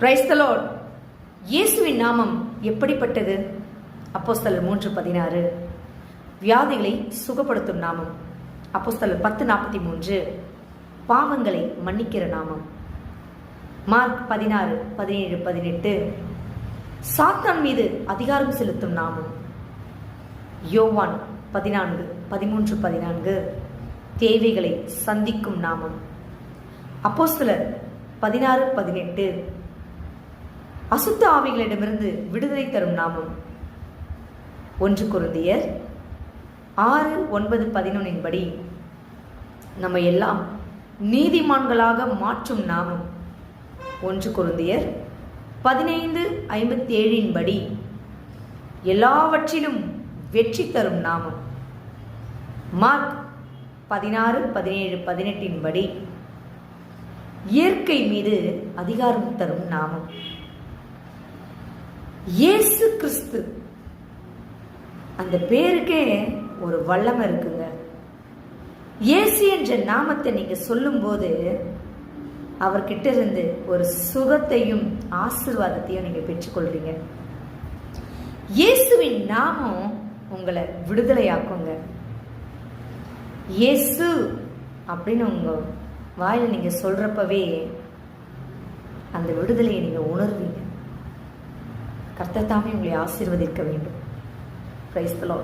பிரைஸ்தலோட் இயேசுவின் நாமம் எப்படிப்பட்டது? அப்போஸ்தலர் மூன்று பதினாறு. வியாதிகளை சுகப்படுத்தும் நாமம். அப்போஸ்தலர் பத்து நாற்பத்தி மூன்று. பாவங்களை மன்னிக்கிற நாமம். மார்க் பதினாறு பதினேழு பதினெட்டு. சாத்தான் மீது அதிகாரம் செலுத்தும் நாமம். யோவான் பதினான்கு பதிமூன்று பதினான்கு. தேவைகளை சந்திக்கும் நாமம். அப்போஸ்தலர் பதினாறு பதினெட்டு. அசுத்த ஆவிகளிடமிருந்து விடுதலை தரும் நாமம். ஒன்று குருந்தியர் ஆறு ஒன்பது பதினொன்னின் படி நம்ம எல்லாம் நீதிமான்களாக மாற்றும் நாமம். ஒன்று குருந்தியர் பதினைந்து ஐம்பத்தி ஏழின்படி எல்லாவற்றிலும் வெற்றி தரும் நாமம். மார்க் பதினாறு பதினேழு பதினெட்டின் படி இயற்கை மீது அதிகாரம் தரும் நாமம். இயேசு கிறிஸ்து. அந்த பேருக்கே ஒரு வல்லமை இருக்குங்க. இயேசு என்ற நாமத்தை நீங்க சொல்லும்போது அவர்கிட்ட இருந்து ஒரு சுகத்தையும் ஆசிர்வாதத்தையும் நீங்க பெற்றுக்கொள்றீங்க. இயேசுவின் நாமம் உங்களை விடுதலையாக்குங்க. இயேசு அப்படின்னு உங்க வாயில் நீங்க சொல்றப்பவே அந்த விடுதலையை நீங்க உணர்வீங்க. கர்த்தர் தாமே உங்களை ஆசீர்வதிக்க வேண்டும். பிரைஸ்தலோ